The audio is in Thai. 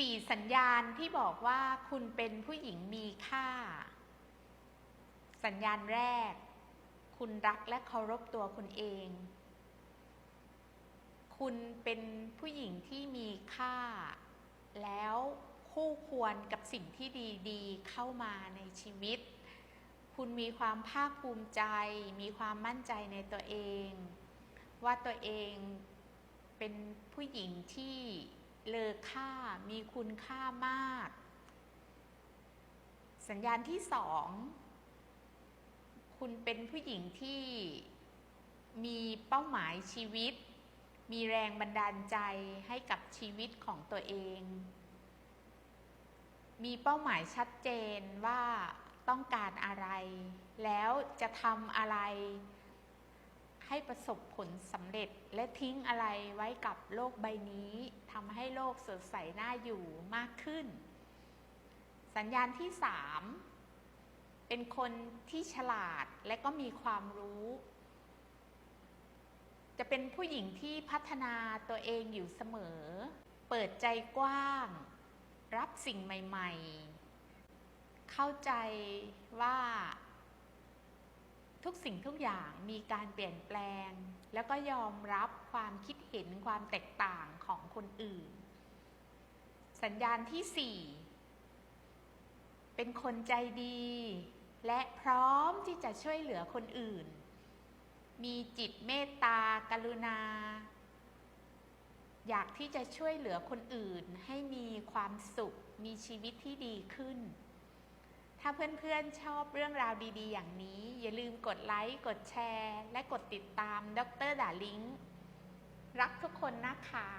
สี่สัญญาณที่บอกว่าคุณเป็นผู้หญิงมีค่า สัญญาณแรก คุณรักและเคารพตัวคุณเอง คุณเป็นผู้หญิงที่มีค่า แล้วคู่ควรกับสิ่งที่ดีๆ เข้ามาในชีวิต คุณมีความภาคภูมิใจ มีความมั่นใจในตัวเอง ว่าตัวเองเป็นผู้หญิงที่ เลอค่า มีคุณค่ามาก สัญญาณที่สอง คุณเป็นผู้หญิงที่มีเป้าหมายชีวิต มีแรงบันดาลใจให้กับชีวิตของตัวเอง มีเป้าหมายชัดเจนว่าต้องการอะไร แล้วจะทำอะไร ให้ประสบผลสำเร็จและทิ้งอะไรไว้กับโลกใบนี้ทำให้โลกสดใสน่าอยู่มากขึ้น สัญญาณที่สามเป็นคนที่ฉลาดและก็มีความรู้ จะเป็นผู้หญิงที่พัฒนาตัวเองอยู่เสมอ เปิดใจกว้าง รับสิ่งใหม่ ๆ เข้าใจว่า ทุกสิ่งทุกอย่างมีการเปลี่ยนแปลง แล้วก็ยอมรับความคิดเห็นความแตกต่างของคนอื่น สัญญาณที่สี่เป็นคนใจดี และพร้อมที่จะช่วยเหลือคนอื่น มีจิตเมตตา กรุณา อยากที่จะช่วยเหลือคนอื่นให้มีความสุข มีชีวิตที่ดีขึ้นาเพื่อนๆชอบเรื่องราวดีๆ อย่างนี้ อย่าลืมกดไลค์ กดแชร์ และกดติดตามดรดาลิง รักทุกคนนะคะ